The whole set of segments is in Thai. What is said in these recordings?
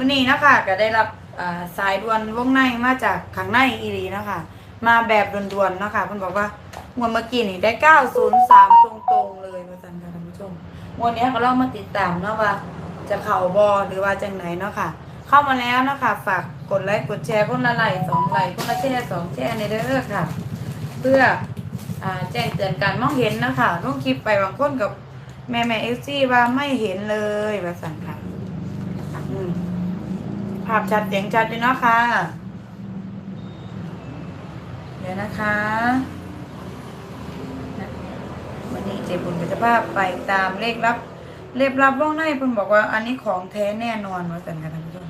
มื้อนี้นะคะก็ได้รับสายด่วนวงในมาจากข้างในอีหลีนะคะ มาแบบด่วนๆนะคะเพิ่นบอกว่างวดเมื่อกี้นี่ได้ 903 ตรงๆเลยว่าซั่นค่ะท่านผู้ชมงวดนี้ก็ลองมาติดตามเนาะว่า จะเข้าบ่หรือว่าจังไหนเนาะค่ะ เข้ามาแล้วนะคะฝากกดไลค์กดแชร์คนละไลค์สองไลค์คนละแชร์สองแชร์ในเด้อค่ะ เพื่ออแจ้งเตือนการมองเห็นนะคะลงคลิปไปบางคนกับแม่แม่เอฟซีว่าไม่เห็นเลยว่าสั่นค่ะ ภาพชัดเสียงชัดด้วยเนาะค่ะ เดี๋ยวนะคะ วันนี้เจบุญก็จะพาไปตามเลขลับเลขลับว่องในเพิ่นบอกว่าอันนี้ของแท้แน่นอนว่าสันค่ะท่านผู้ชม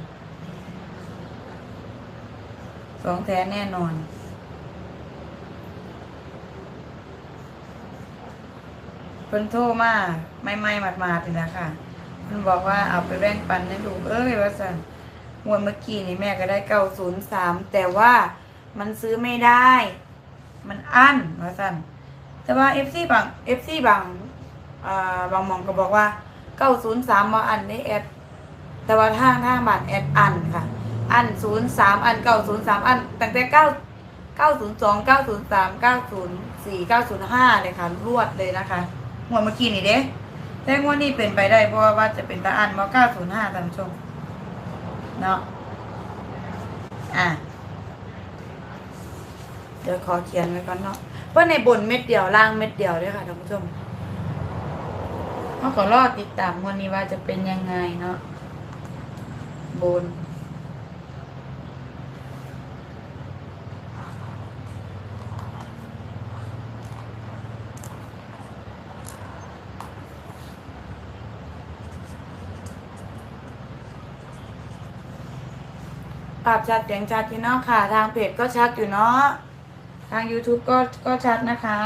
ของแท้แน่นอนเพิ่นโทรมาไม่ไม่หมาดมาดๆนี่แหละค่ะเพิ่นบอกว่าเอาไปแบ่งปันให้ลูกเอ้ยว่าสั่น งวดเมื่อกี้นี่แม่ก็ได้เก้าศูนย์สามแต่ว่ามันซื้อไม่ได้ มันอั้นว่าสั่นแต่ว่าเอฟซีบางเอฟซีบางอ่าบางมองก็บอกว่าเก้าศูนย์สามมาอันได้แอดแต่ว่าทางทางบ้านแอดอันค่ะ อันศูนย์สามอันเก้าศูนย์สามอันตั้งแต่เก้า902 903 904 905เก้าศูนย์สามเก้าศูนย์สี่เก้าศูนย์ห้าเลยค่ะ รวดเลยนะคะงวดเมื่อกี้นี่เด้แต่งวดนี้เป็นไปได้เพราะว่าจะเป็นตาอันมา905ท่านผู้ชม เนาะอะเดี๋ยวขอเขียนไว้ก่อนเนาะเพราะในบนเม็ดเดียวล่างเม็ดเดียวด้วยค่ะท่านผู้ชมเขาขอรอติดตามวันนี้ว่าจะเป็นยังไงเนาะบนาพชัดเสียงชัดอยู่เนาะค่ะ ทางเพจก็ชัดอยู่เนาะทาง YouTube ก็ก็ชัดนะคะ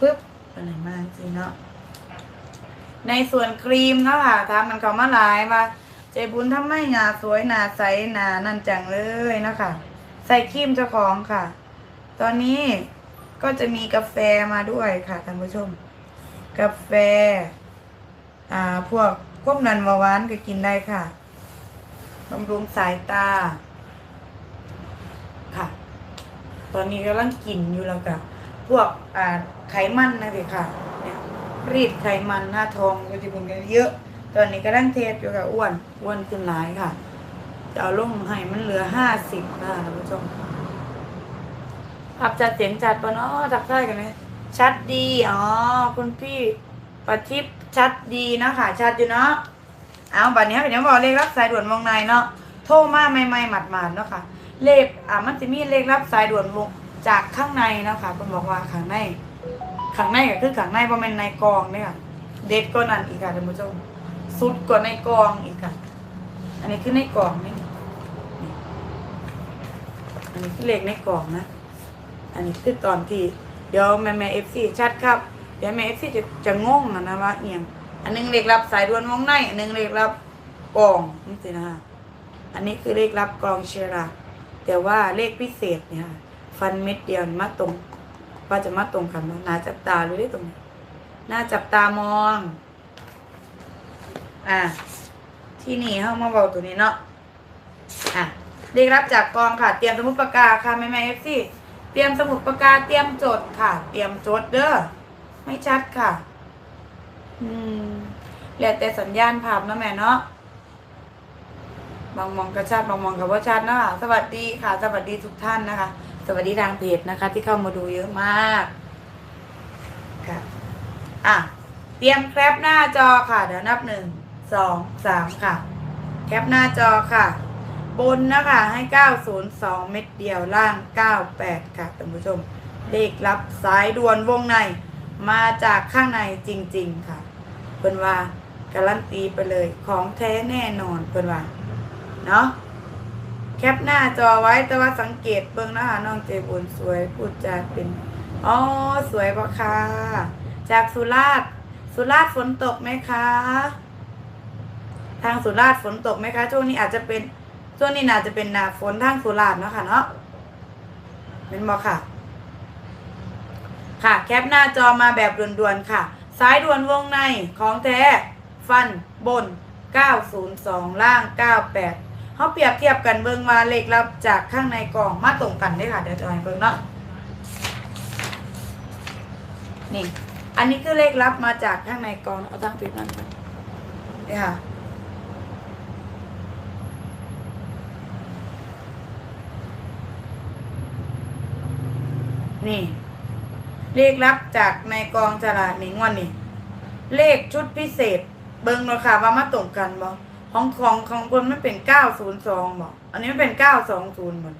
ปึ๊บไปไหนมาสิเนาะในส่วนครีมเนาะค่ะทำมันเขามาหลายมาใจบุญทำไมหนาสวยหนาใสหนานั่นจังเลยเนาะคะใส่ครีมเจ้าของค่ะ ตอนนี้ก็จะมีกาแฟมาด้วยค่ะท่านผู้ชม กาแฟ อ่าพวก ควบนันเบาหวานก็กินได้ค่ะบำรุงสายตา ค่ะ ตอนนี้กำลังกินอยู่แล้วกับพวกอ่าไขมันนะพี่ค่ะเนี่ยรีดไขมันหน้าท้องก็จะบุญกันเยอะ ตอนนี้กำลังเทสอยู่กับอ้วนอ้วนขึ้นหลายค่ะจะเอาลงให้มันเหลือห้าสิบค่ะท่านผู้ชมภาพจัดเสียงจัดปะเนาะทักทายกันไหมชัดดี อ๋อ คุณพี่ประทิป ชัดดีเนาะค่ะ ชัดอยู่เนาะเอาบัดนี้เป็นยังบอกเลขรับสายด่วนวงในเนาะโทรมาใหม่ๆหมัดๆเนาะค่ะ เลขอ่ามันจะมีเลขรับสายด่วนวงจากข้างในเนาะค่ะคุณบอกว่าข้างในข้างในก็คือข้างในบ่แม่นในกองเนี่ยค่ะเด็ดก็นั่นอีกค่ะท่านผู้ชมสุดกว่าในกองอีกค่ะ อันนี้คือในกองนี่อันนี้คือเลขในกองนะ อันนี้คือตอนที่เดี๋ยวแม่แม่เอฟซีชัดครับ เดี๋ยวแม่เอฟซีจะจะงงนะนะว่าเอียงอันหนึงเลขรับสายด่วนวงใน อันหนึงเลขรับกองนี่สินะคะอันนี้คือเลขรับกองเชยราแต่ว่าเลขพิเศษเนี่ยฟันเม็ดเดียวมาตรงว่าจะมาตรงกันว่าน่าจับตาหรือได้ตรงนี้น่าจับตามอง อะที่นี่เข้ามาบอกตัวนี้เนาะอะเรียกรับจากกองค่ะ เตรียมสมุดปากกาค่ะแม่แม่เอฟซีเตรียมสมุดปากกาเตรียมจดค่ะ เตรียมจดเด้อ ไม่ชัดค่ะ อืมแล้วแต่สัญญาณภาพนะแม่เนาะบางมองก็ชัดบางมองก็ว่าชัดเนาะสวัสดีค่ะ สวัสดีทุกท่านนะคะ สวัสดีทางเพจนะคะ ที่เข้ามาดูเยอะมากค่ะอะเตรียมแคปหน้าจอค่ะ เดี๋ยวนับหนึ่งสองสามค่ะ แคปหน้าจอค่ะ บนนะคะให้902เม็ดเดียวล่าง98ค่ะท่านผู้ชม เลขรับสายด่วนวงใน มาจากข้างในจริง ๆ ค่ะเพิ่นว่าการันตีไปเลยของแท้แน่นอนเพิ่นว่าเนาะแคปหน้าจอไว้แต่ว่าสังเกตเบิ่งนะคะน้องเจบุญสวยพูดจาเป็นอ๋อสวยปะคะจากสุราษฎร์สุราษฎร์ฝนตกไหมคะ ทางสุราษฎร์ฝนตกไหมคะช่วงนี้อาจจะเป็นช่วงนี้น่าจะเป็นหนาฝนทางสุราษฎร์เนาะค่ะเนาะเป็นบอค่ะ ค่ะ แคปหน้าจอมาแบบด่วนๆค่ะสายด่วนวงในของแท้ ฟันบน 902 ล่าง 98เขาเปรียบเทียบกันเบิ่งว่าเลขลับจากข้างในกล่องมาตรงกันได้ค่ะ เดี๋ยวจะให้เบิ่งเนาะนี่ อันนี้คือเลขลับมาจากข้างในกล่องเอาตั้งปิดนั่นก่อนนี่ค่ะนี่ เลขลับจากในกองฉลากนี่งวดนี่เลขชุดพิเศษ เบิ้งราคาว่ามาตรงกันบ่ของของของคนไมันเป็นเก้าศูนย์สองบ่อันนี้มันเป็นเก้าสองศูนย์หมด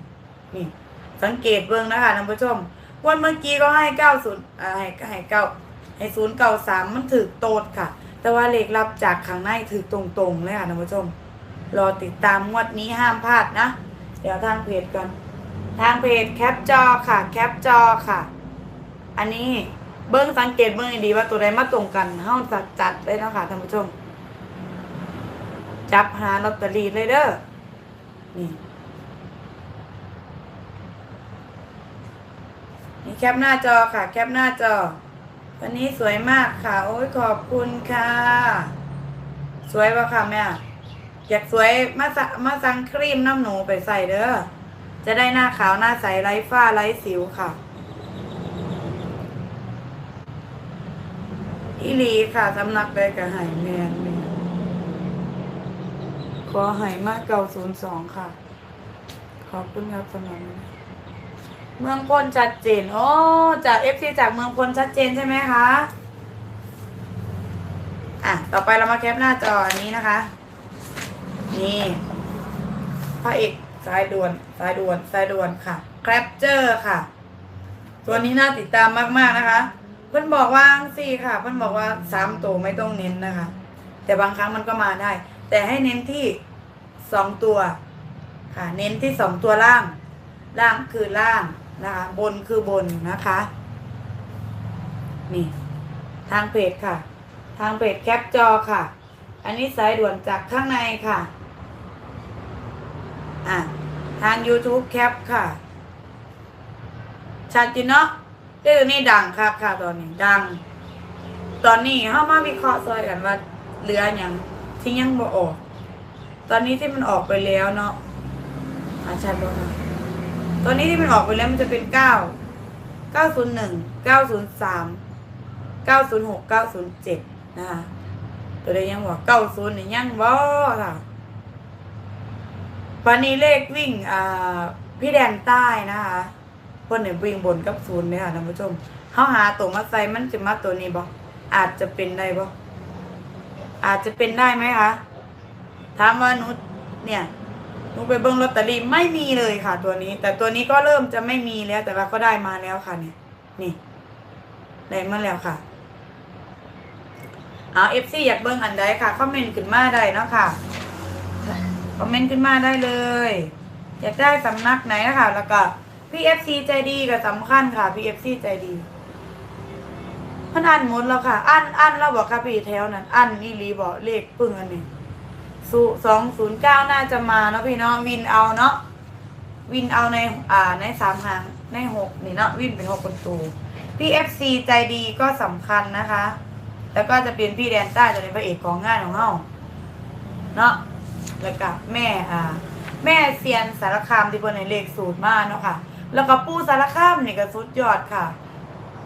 นี่ สังเกตเบิ้งนะคะท่านผู้ชม วันเมื่อกี้ก็ให้เก้าศูนย์อ่าให้ให้เก้าให้ศูนย์เก้าสามมันถือโตดค่ะ แต่ว่าเลขลับจากข้างในถือตรงๆเลยค่ะท่านผู้ชม รอติดตามงวดนี้ห้ามพลาดนะ เดี๋ยวทางเพจก่อนทางเพจแคปจอค่ะ แคปจอค่ะ อันนี้เบิ้งสังเกตเบิ้งดีว่าตัวใดมาตรงกันเฮาจัดจัดเลยเนาะคะท่านผู้ชม จับหาลอตเตอรี่เลยเด้อนี่นี่แคปหน้าจอค่ะ แคปหน้าจอ วันนี้สวยมากค่ะ โอ้ยขอบคุณค่ะ สวยปะค่ะแม่อยากสวยมาสะมาสังครีมน้ำหนูไปใส่เด้อจะได้หน้าขาวหน้าใสไร้ฝ้าไร้สิวค่ะ อีหลีค่ะสำนักใดกับไห่แมนแมนขอไห่มากเก่าศูนย์สองค่ะ ขอบคุณครับสำหรับวันเมืองพลชัดเจนโอ้จากเอฟซีจากเมืองพลชัดเจนใช่ไหมคะอะต่อไปเรามาแคปหน้าจออันนี้นะคะ นี่พระเอกสายด่วนสายด่วนสายด่วนค่ะแคปเจอร์ค่ะ ตัวนี้น่าติดตามมาก ๆ นะคะ เพื่นบอกว่าสี่ค่ะ เพื่นบอกว่าสามตัวไม่ต้องเน้นนะคะ แต่บางครั้งมันก็มาได้ แต่ให้เน้นที่สองตัว ค่ะ เน้นที่สองตัวล่าง ล่างคือล่างนะคะ บนคือบนนะคะ นี่ ทางเพจค่ะ ทางเพจแคปจอค่ะ อันนี้สายด่วนจากข้างในค่ะ อะ ทาง YouTube แคปค่ะชัดจิเนาะ เรื่องนี้ดังค่ะค่ะตอนนี้ดัง ตอนนี้เข้ามาวิเคราะห์ซอยกันว่าเหลืออย่างที่ยังบ่ออก ตอนนี้ที่มันออกไปแล้วเนาะอาชัดบ่คะตอนนี้ที่มันออกไปแล้วมันจะเป็นเก้าเก้าศูนย์หนึ่งเก้าศูนย์สามเก้าศูนย์หกเก้าศูนย์เจ็ดนะคะตัวใดยังบอกเก้าศูนย์ยังบ่ค่ะวันนี้เลขวิ่งอ่าพี่แดนใต้นะคะ พิ่นเนี่ยวิ่งบนกับศูนย์เนี่ยค่ะท่านผู้ชมเขาหาตัวมาใส่มันจะมาตัวนี้บ่อาจจะเป็นได้บ่อาจจะเป็นได้ไหมคะถามว่าหนูเนี่ยหนูไปเบิ่งลอตเตอรี่ไม่มีเลยค่ะ ตัวนี้ แต่ตัวนี้ก็เริ่มจะไม่มีแล้ว แต่ว่าก็ได้มาแล้วค่ะเนี่ยนี่ได้มาแล้วค่ะเอาเอฟซีอยากเบิ่งอันใดค่ะคอมเมนต์ขึ้นมาได้เนาะค่ะคอมเมนต์ขึ้นมาได้เลย อยากได้สำนักไหนนะคะแล้วก็ พี่เอฟซีใจดีก็สำคัญค่ะพี่เอฟซีใจดีพันอ่านหมดแล้วค่ะ อันอันแล้วบอกค่ะพี่แถวนั้น อันนี่รีบอกเลขปึ้งอันนี้สูสองศูนย์เก้าน่าจะมาเนาะพี่เนาะวินเอาเนาะวินเอาในอ่าในสามหางในหกนี่เนาะวินเป็นหกประตูพี่เอฟซีใจดีก็สำคัญนะคะ แล้วก็จะเป็นพี่แดนใต้จะเป็นพระเอกของงานของเฮาเนาะแล้วก็แม่อ่า แม่เซียนสารคามที่เพิ่นให้เลขสูตรมาเนาะค่ะ แล้วก็ปูสารคามนี่ก็สุดยอดค่ะ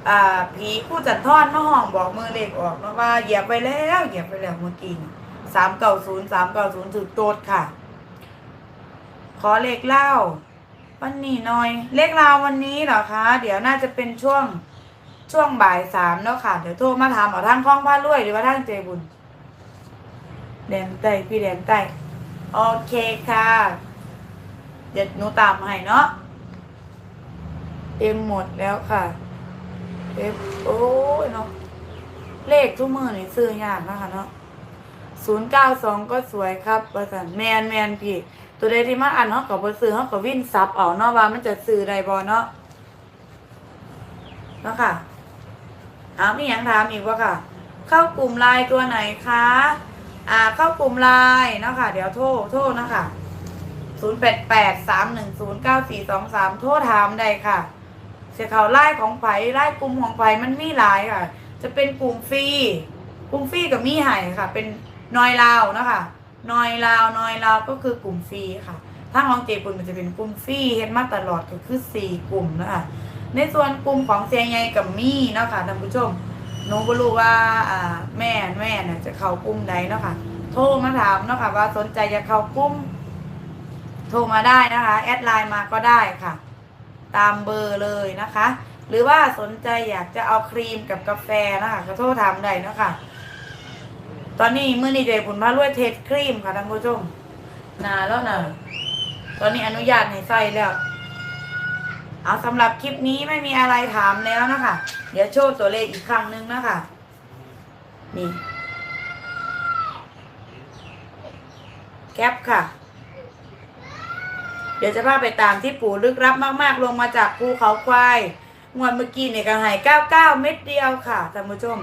อ่า ผีผู้จัดทอดมาห้องบอกมือเลขออกเนาะว่าเหยียบไปแล้วเหยียบไปแล้วเมื่อกี้สามเก้าศูนย์สามเก้าศูนย์ถือโตดค่ะ ขอเลขเล่า วันนี้หน่อย เลขลาววันนี้เหรอคะ เดี๋ยวน่าจะเป็นช่วงช่วงบ่ายสามเนาะค่ะ เดี๋ยวโทรมาถามเอาทางคล้องพารวยหรือว่าทางเจบุญแดนใต้พี่แดนใต้โอเคค่ะ เดี๋ยวหนูตามให้เนาะ เต็มหมดแล้วค่ะเต็มโอ้ยเนาะเลขทุกมือนี่ซื้อยากนะคะเนาะศูนย์เก้าสองก็สวยครับประสานแมนแมนพี่ ตัวใดที่มาอ่านเขากับบซื้อเขากับวิ่นซับเอาเนาะว่ามันจะซื้อใดบอเนาะเนาะค่ะถามมีอย่างถามอีกว่าค่ะ เข้ากลุ่มไลน์ตัวไหนคะอ่าเข้ากลุ่มไลน์เนาะค่ะ เดี๋ยวโทรโทรนะคะศูนย์แปดแปดสามหนึ่งศูนย์เก้าสี่สองสามโทรถามได้ค่ะ เสียเขาไล่ของไผ่ไล่กลุ่มของไผ่มันมีหลายค่ะ จะเป็นกลุ่มฟรีกลุ่มฟรีกับมีไห่ค่ะ เป็นนอยลาวนะคะนอยลาวนอยลาวก็คือกลุ่มฟรีค่ะถ้าของเจปุ่นมันจะเป็นกลุ่มฟรีเห็นมาตลอดก็คือสี่กลุ่มนะคะในส่วนกลุ่มของเสียใหญ่กับมี่เนาะค่ะท่านผู้ชมหนูก็รู้ว่าอ่าแม่แม่เนี่ยจะเข้ากลุ่มใดเนาะค่ะโทรมาถามเนาะค่ะว่าสนใจจะเข้ากลุ่มโทรมาได้นะคะ แอดไลน์มาก็ได้ค่ะ ตามเบอร์เลยนะคะ หรือว่าสนใจอยากจะเอาครีมกับกาแฟนะคะก็โทรถามได้เนาะค่ะตอนนี้มื่อนี้เดผลพารวยเทสครีมค่ะท่านผู้ชมนานแล้วนะตอนนี้อนุญาตให้ใส่แล้ว เอาสำหรับคลิปนี้ไม่มีอะไรถามแล้วนะคะ เดี๋ยวโชว์ตัวเลขอีกครั้งหนึงนะคะ นี่ แคปค่ะ ดี๋ยวจะพาไปตามที่ปู่ลึกลับมากๆ ลงมาจากภูเขาควายงวดเมื่อกี้เนี่ยก็ใหาย99เม็ดเดียวค่ะท่านผู้ชม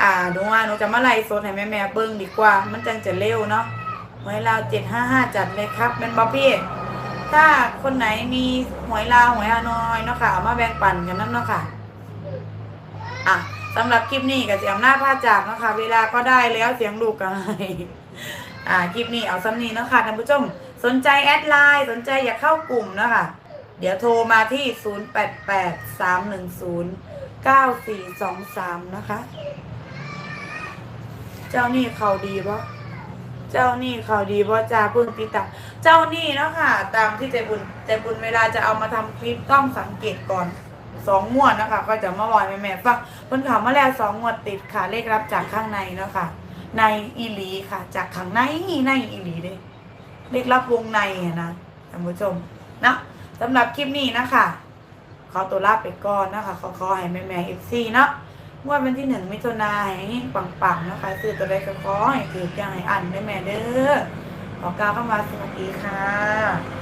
อ่าดูว่าหนูจะมาไล่โซนให้แม่แม่ๆเบิ้งดีกว่า มันจังจะเร็วเนาะหวยลาวเจ็ดห้าห้าจัดเลยครับเป็นบ๊อบบี้ถ้าคนไหนมีหวยลาวหวยฮานอยเนาะค่ะเอามาแบ่งปันกันนั่นเนาะค่ะอะสำหรับคลิปนี้กับเสียงหน้าผ้าจากนะคะ เวลาก็ได้แล้วเสียงลูกกันอ่าคลิปนี้เอาซ้ำนี้นะคะท่านผู้ชม สนใจแอดไลน์สนใจอยากเข้ากลุ่มนะคะ เดี๋ยวโทรมาที่ 0883109423 นะคะ เจ้านี่เขาดีปะเจ้านี่เขาดีปะจ้าพิ่งติดตามเจ้านี่เนาะค่ะ ตามที่ใจบุญใจบุญเวลาจะเอามาทำคลิปต้องสังเกตก่อนสองงวดนะคะ ก็จะมาบอยแม่แม่ๆฟังเพิ่นข่าวมาแล้วสองงวดติดค่ะเลขรับจากข้างในเนาะค่ะ ในอีหลีค่ะ จากข้างในในอีหลีเด้ เลขรับวงในอะนะท่านผู้ชมนะสำหรับคลิปนี้นะคะขอตัวลาไปก่อนนะคะ ขอขอให้แม่แม่เอฟซีเนาะงวดวันที่หนึ่งมิถุนายนให้ปังๆนะคะซื้อตัวใดก็ขอให้ถืออย่างให้อันแม่แม่เด้อขอกล่าวคำว่าสวัสดีค่ะ